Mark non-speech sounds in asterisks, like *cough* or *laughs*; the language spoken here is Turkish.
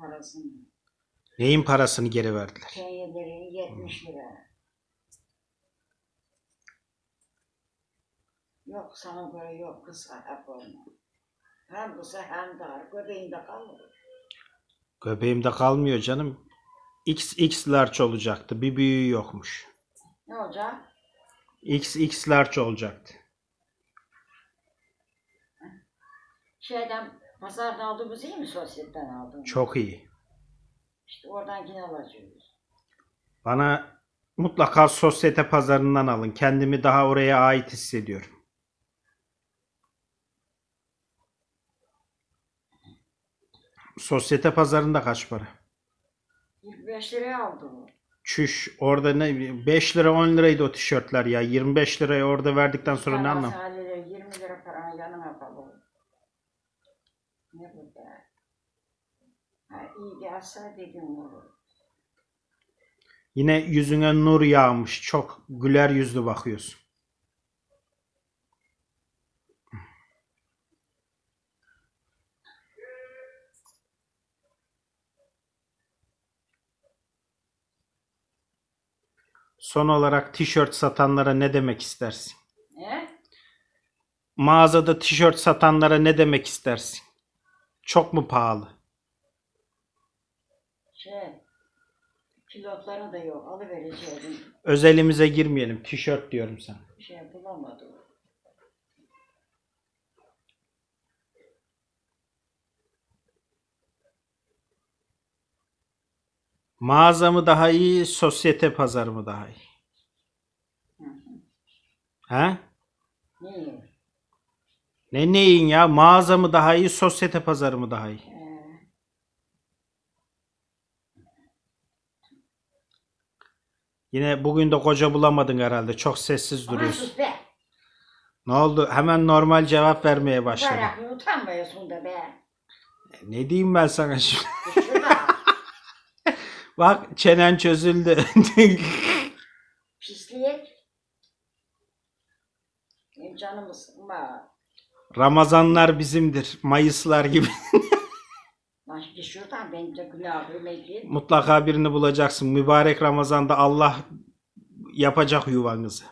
parasını. Neyin parasını geri verdiler? Penyeleri 70 lira. Yok sana göre yok kısa hep olma. Hem kısa hem dar. Göbeğinde kalır. Göbeğimde kalmıyor canım. XX large olacaktı. Bir büyüğü yokmuş. Ne olacak? XX large olacaktı. Şeyden pazardan aldığımız iyi mi sosyetten aldın? Çok iyi. İşte oradan yine alacağız. Bana mutlaka sosyete pazarından alın. Kendimi daha oraya ait hissediyorum. Sosyete pazarında kaç para? 25 liraya aldım. Çüş orada ne 5 lira 10 liraydı o tişörtler ya. 25 liraya orada verdikten sonra ne anlam? Haliyle 20 lira paranın yanına kalır. Ne bu be? Ha, iyi gelse dedim olur. Yine yüzüne nur yağmış. Çok güler yüzlü bakıyorsun. Son olarak tişört satanlara ne demek istersin? Ne? Mağazada tişört satanlara ne demek istersin? Çok mu pahalı? Şey, pilotları da yok. Alıvereceğim. Özelimize girmeyelim. Tişört diyorum sana. Şey bulamadım. Mağaza mı daha iyi, sosyete pazarı mı daha iyi? Hı hı. He? Niye? Ne neyin ya? Mağaza mı daha iyi, sosyete pazarı mı daha iyi? Ee, Yine bugün de koca bulamadın herhalde. Çok sessiz aman duruyorsun. sus be. Ne oldu? Hemen normal cevap vermeye başladın. Utanmıyorsun da be. Ne diyeyim ben sana şimdi? Şurada. *laughs* Bak çenen çözüldü. *laughs* Pislik. Benim canımı sıkma. Ramazanlar bizimdir. Mayıslar gibi. *laughs* Lan git şuradan benim de. Mutlaka birini bulacaksın. Mübarek Ramazan'da Allah yapacak yuvanızı.